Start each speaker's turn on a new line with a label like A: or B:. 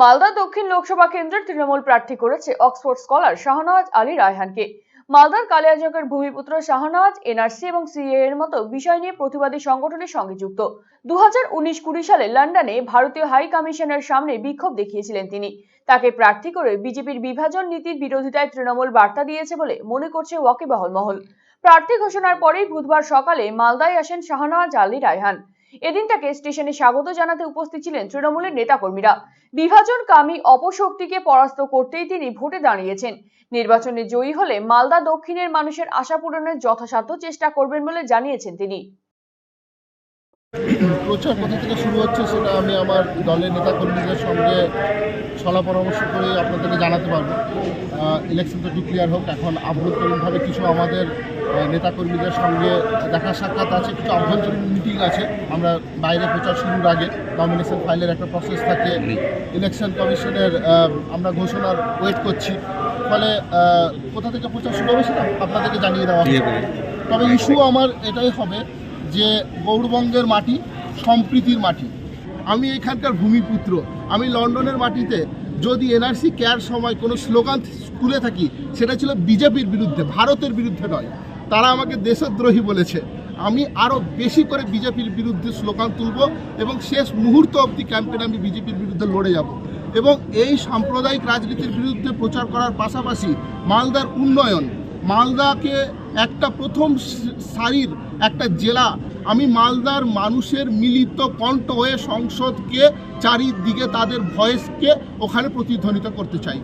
A: মালদা দক্ষিণ লোকসভা কেন্দ্রের তৃণমূল প্রার্থী করেছে অক্সফোর্ড স্কলার শাহনওয়াজ আলী রায়হানকে। মালদার কালিয়াচকের ভূমিপুত্র শাহনওয়াজ, এনআরসি এবং সিএ এর মতো বিষয় নিয়ে প্রতিবাদী সংগঠনের সঙ্গে যুক্ত। দু হাজার সালে লন্ডনে ভারতীয় হাই কমিশনের সামনে বিক্ষোভ দেখিয়েছিলেন তিনি। তাকে প্রার্থী করে বিজেপির বিভাজন নীতির বিরোধিতায় তৃণমূল বার্তা দিয়েছে বলে মনে করছে ওয়াকিবহল মহল। প্রার্থী ঘোষণার পরেই বুধবার সকালে মালদায় আসেন শাহনওয়াজ আলী রায়হান। এদিন তাকে স্টেশনে স্বাগত জানাতে উপস্থিত ছিলেন তৃণমূলের নেতাকর্মীরা। বিভাজনকামী অপশক্তিকে পরাস্ত করতেই তিনি ভোটে দাঁড়িয়েছেন। নির্বাচনে জয়ী হলে মালদা দক্ষিণের মানুষের আশা পূরণের যথাসাধ্য চেষ্টা করবেন বলে জানিয়েছেন তিনি।
B: প্রচার কোথা থেকে শুরু হচ্ছে সেটা আমি আমার দলের নেতাকর্মীদের সঙ্গে ছলা পরামর্শ করে আপনাদেরকে জানাতে পারব। ইলেকশন তো ডিক্লিয়ার হোক এখন আভ্যন্তরীণভাবে কিছু আমাদের নেতাকর্মীদের সঙ্গে দেখা সাক্ষাৎ আছে কিছু আভ্যন্তরীণ মিটিং আছে। আমরা বাইরে প্রচার শুরুর আগে নমিনেশন ফাইলের একটা প্রসেস থাকে। ইলেকশন কমিশনের আমরা ঘোষণার ওয়েট করছি। ফলে কোথা থেকে প্রচার শুরু হবে সেটা আপনাদেরকে জানিয়ে দেওয়া হবে তবে ইস্যু আমার এটাই হবে যে গৌরবঙ্গের মাটি সম্প্রীতির মাটি। আমি এখানকার ভূমিপুত্র। আমি লন্ডনের মাটিতে যদি এনআরসি কেয়ার সময় কোনো স্লোগান তুলে থাকি, সেটা ছিল বিজেপির বিরুদ্ধে, ভারতের বিরুদ্ধে নয়। তারা আমাকে দেশদ্রোহী বলেছে। আমি আরও বেশি করে বিজেপির বিরুদ্ধে স্লোগান তুলব এবং শেষ মুহূর্ত অবধি ক্যাম্পেনে আমি বিজেপির বিরুদ্ধে লড়ে যাব। এবং এই সাম্প্রদায়িক রাজনীতির বিরুদ্ধে প্রচার করার পাশাপাশি মালদার উন্নয়ন মালদাকে একটা প্রথম সারির একটা জেলা। আমি মালদার মানুষের মিলিত কণ্ঠ হয়ে সংসদকে, চারিদিকে তাদের ভয়েসকে ওখানে প্রতিধ্বনিত করতে চাই।